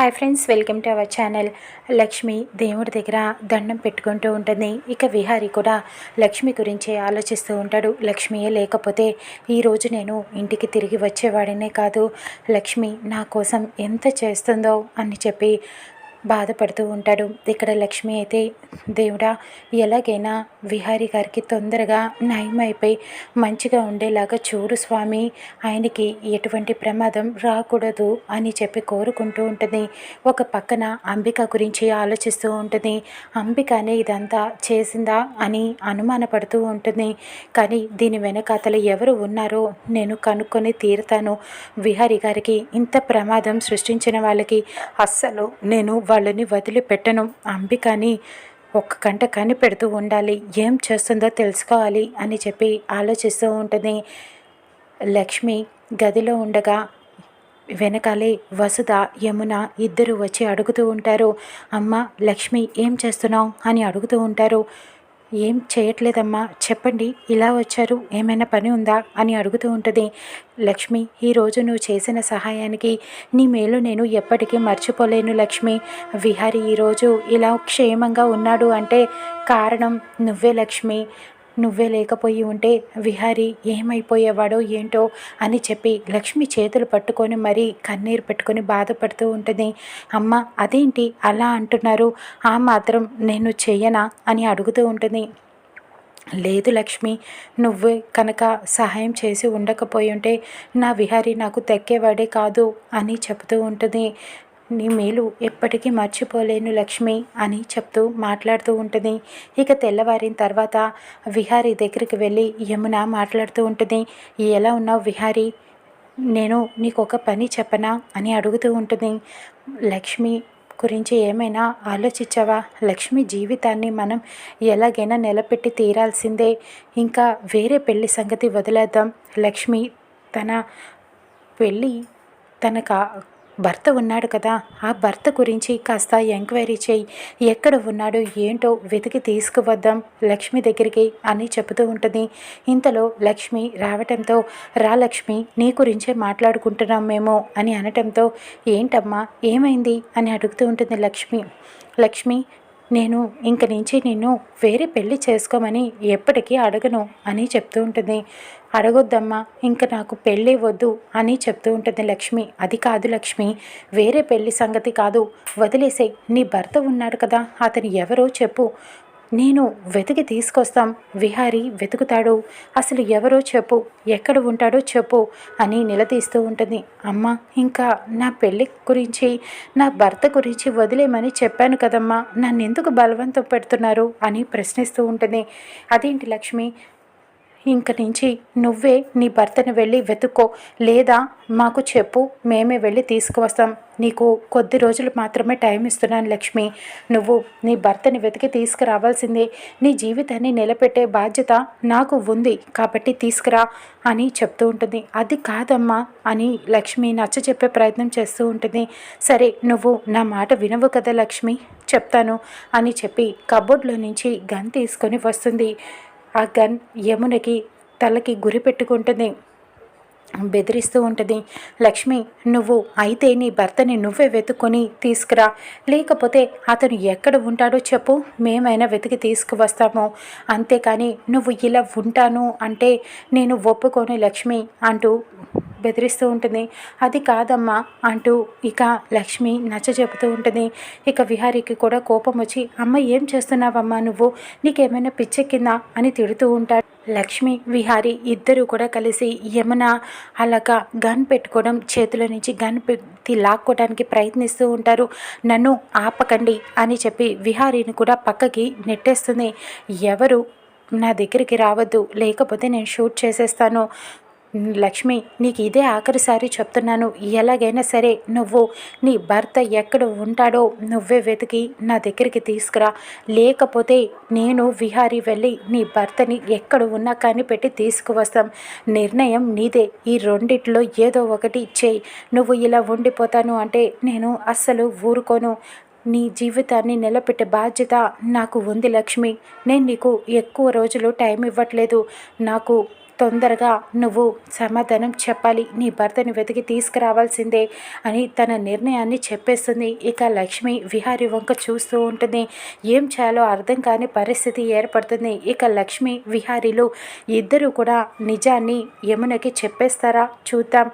Hi friends welcome to our channel Lakshmi దేవుడి దగ్గర దండం పెట్టుకుంటూ ఉంటుంది. ఇక విహారి కూడా లక్ష్మి గురించి ఆలోచిస్తూ ఉంటాడు. లక్ష్మియే లేకపోతే ఈరోజు నేను ఇంటికి తిరిగి వచ్చేవాడినే కాదు. లక్ష్మి నా కోసం ఎంత చేస్తుందో అని చెప్పి బాధపడుతూ ఉంటాడు. ఇక్కడ లక్ష్మి అయితే దేవుడా ఎలాగైనా విహారి గారికి తొందరగా నయమైపోయి మంచిగా ఉండేలాగా చూడు స్వామి. ఆయనకి ఎటువంటి ప్రమాదం రాకూడదు అని చెప్పి కోరుకుంటూ ఉంటుంది. ఒక పక్కన అంబిక గురించి ఆలోచిస్తూ ఉంటుంది. అంబికనే ఇదంతా చేసిందా అని అనుమానపడుతూ ఉంటుంది. కానీ దీని వెనకాతలు ఎవరు ఉన్నారో నేను కనుక్కొని తీరుతాను. విహారి గారికి ఇంత ప్రమాదం సృష్టించిన వాళ్ళకి అస్సలు నేను వాళ్ళని వదిలిపెట్టను. అంబికని ఒక్క గంట కనిపెడుతూ ఉండాలి. ఏం చేస్తుందో తెలుసుకోవాలి అని చెప్పి ఆలోచిస్తూ ఉంటుంది. లక్ష్మి గదిలో ఉండగా వెనకాలే వసుధ యమున ఇద్దరు వచ్చి అడుగుతూ ఉంటారు. అమ్మ లక్ష్మి ఏం చేస్తున్నావు? అని అడుగుతూ ఉంటారు. ఏం చేయట్లేదమ్మా చెప్పండి ఇలా వచ్చారు ఏమైనా పని ఉందా అని అడుగుతూ ఉంటుంది. లక్ష్మి ఈరోజు నువ్వు చేసిన సహాయానికి నీ మేలు నేను ఎప్పటికీ మర్చిపోలేను లక్ష్మి. విహారి ఈరోజు ఇలా క్షేమంగా ఉన్నాడు అంటే కారణం నువ్వే లక్ష్మి. నువ్వే లేకపోయి ఉంటే విహారి ఏమైపోయేవాడో ఏంటో అని చెప్పి లక్ష్మి చేతులు పట్టుకొని మరీ కన్నీరు పెట్టుకొని బాధపడుతూ ఉంటుంది. అమ్మ అదేంటి అలా అంటున్నారు? ఆ మాత్రం నేను చెయ్యనా అని అడుగుతూ ఉంటుంది. లేదు లక్ష్మి నువ్వే కనుక సహాయం చేసి ఉండకపోయి ఉంటే నా విహారీ నాకు తెక్కేవాడే కాదు అని చెబుతూ ఉంటుంది. నీ మేలు ఎప్పటికీ మర్చిపోలేను లక్ష్మి అని చెప్తూ మాట్లాడుతూ ఉంటుంది. ఇక తెల్లవారిన తర్వాత విహారీ దగ్గరికి వెళ్ళి యమున మాట్లాడుతూ ఉంటుంది. ఎలా ఉన్నావు విహారీ? నేను నీకు ఒక పని చెప్పనా? అని అడుగుతూ ఉంటుంది. లక్ష్మి గురించి ఏమైనా ఆలోచించావా? లక్ష్మి జీవితాన్ని మనం ఎలాగైనా నిలబెట్టి తీరాల్సిందే. ఇంకా వేరే పెళ్ళి సంగతి వదిలేద్దాం. లక్ష్మి తన పెళ్ళి తన కా భర్త ఉన్నాడు కదా ఆ భర్త గురించి కాస్త ఎంక్వైరీ చేయి. ఎక్కడ ఉన్నాడో ఏంటో వెతికి తీసుకువద్దాం లక్ష్మి దగ్గరికి అని చెబుతూ ఉంటుంది. ఇంతలో లక్ష్మి రావటంతో రా లక్ష్మి నీ గురించే మాట్లాడుకుంటున్నాం మేము అని అనటంతో ఏంటమ్మా ఏమైంది అని అడుగుతూ ఉంటుంది లక్ష్మి. లక్ష్మి నేను ఇంక నుంచి నిన్ను వేరే పెళ్ళి చేసుకోమని ఎప్పటికీ అడగను అని చెప్తూ ఉంటుంది. అడగొద్దమ్మా ఇంక నాకు పెళ్ళి వద్దు అని చెప్తూ ఉంటుంది లక్ష్మి. అది కాదు లక్ష్మి వేరే పెళ్ళి సంగతి కాదు. వదిలేసే నీ భర్త ఉన్నాడు కదా అతను ఎవరో చెప్పు. నేను వెతికి తీసుకొస్తాం. విహారీ వెతుకుతాడు. అసలు ఎవరో చెప్పు. ఎక్కడ ఉంటాడో చెప్పు అని నిలదీస్తూ ఉంటుంది. అమ్మ ఇంకా నా పెళ్ళి గురించి నా భర్త గురించి వదిలేమని చెప్పాను కదమ్మా. నన్ను ఎందుకు బలవంతం పెడుతున్నారు అని ప్రశ్నిస్తూ ఉంటుంది. అదేంటి లక్ష్మి? ఇంక నుంచి నువ్వే నీ భర్తను వెళ్ళి వెతుక్కో. లేదా మాకు చెప్పు మేమే వెళ్ళి తీసుకువస్తాం. నీకు కొద్ది రోజులు మాత్రమే టైం ఇస్తున్నాను లక్ష్మి. నువ్వు నీ భర్తని వెతికి తీసుకురావాల్సిందే. నీ జీవితాన్ని నిలబెట్టే బాధ్యత నాకు ఉంది. కాబట్టి తీసుకురా అని చెప్తూ ఉంటుంది. అది కాదమ్మా అని లక్ష్మి నచ్చ చెప్పే ప్రయత్నం చేస్తూ ఉంటుంది. సరే నువ్వు నా మాట వినవు కదా లక్ష్మి. చెప్తాను అని చెప్పి కబోర్డ్లో నుంచి గన్ తీసుకొని వస్తుంది. ఆ గన్ యమునకి తలకి గురి పెట్టుకుంటుంది. బెదిరిస్తూ ఉంటుంది లక్ష్మి నువ్వు అయితే నీ భర్తని నువ్వే వెతుక్కొని తీసుకురా. లేకపోతే అతను ఎక్కడ ఉంటాడో చెప్పు. మేమైనా వెతికి తీసుకువస్తాము. అంతేకాని నువ్వు ఇలా ఉంటాను అంటే నేను ఒప్పుకొని లక్ష్మి అంటూ బెదిరిస్తూ ఉంటుంది. అది కాదమ్మా అంటూ ఇక లక్ష్మి నచ్చ చెబుతూ ఉంటుంది. ఇక విహారికి కూడా కోపం వచ్చి అమ్మ ఏం చేస్తున్నావమ్మా నువ్వు? నీకేమైనా పిచ్చెక్కిందా? అని తిడుతూ ఉంటాడు. లక్ష్మి విహారి ఇద్దరు కూడా కలిసి యమున అలాగా గన్ పెట్టుకోవడం చేతుల నుంచి గన్ పెట్టి లాక్కోవడానికి ప్రయత్నిస్తూ ఉంటారు. నన్ను ఆపకండి అని చెప్పి విహారీని కూడా పక్కకి నెట్టేస్తుంది. ఎవరు నా దగ్గరికి రావద్దు లేకపోతే నేను షూట్ చేసేస్తాను. లక్ష్మి నీకు ఇదే ఆఖరిసారి చెప్తున్నాను. ఎలాగైనా సరే నువ్వు నీ భర్త ఎక్కడ ఉంటాడో నువ్వే వెతికి నా దగ్గరికి తీసుకురా. లేకపోతే నేను విహారీ వెళ్ళి నీ భర్తని ఎక్కడ ఉన్నా కానీ పెట్టి తీసుకువస్తాం. నిర్ణయం నీదే. ఈ రెండిట్లో ఏదో ఒకటి చేయి. నువ్వు ఇలా ఉండిపోతాను అంటే నేను అస్సలు ఊరుకోను. నీ జీవితాన్ని నిలబెట్టే బాధ్యత నాకు ఉంది లక్ష్మి. నేను నీకు ఎక్కువ రోజులు టైం ఇవ్వట్లేదు. నాకు తొందరగా నువ్వు సమాధానం చెప్పాలి. నీ భర్తని వెతికి తీసుకురావాల్సిందే అని తన నిర్ణయాన్ని చెప్పేస్తుంది. ఇక లక్ష్మి విహారి వంక చూస్తూ ఉంటుంది. ఏం చేయాలో అర్థం కాని పరిస్థితి ఏర్పడుతుంది. ఇక లక్ష్మి విహారీలు ఇద్దరు కూడా నిజాన్ని యమునకి చెప్పేస్తారా? చూద్దాం.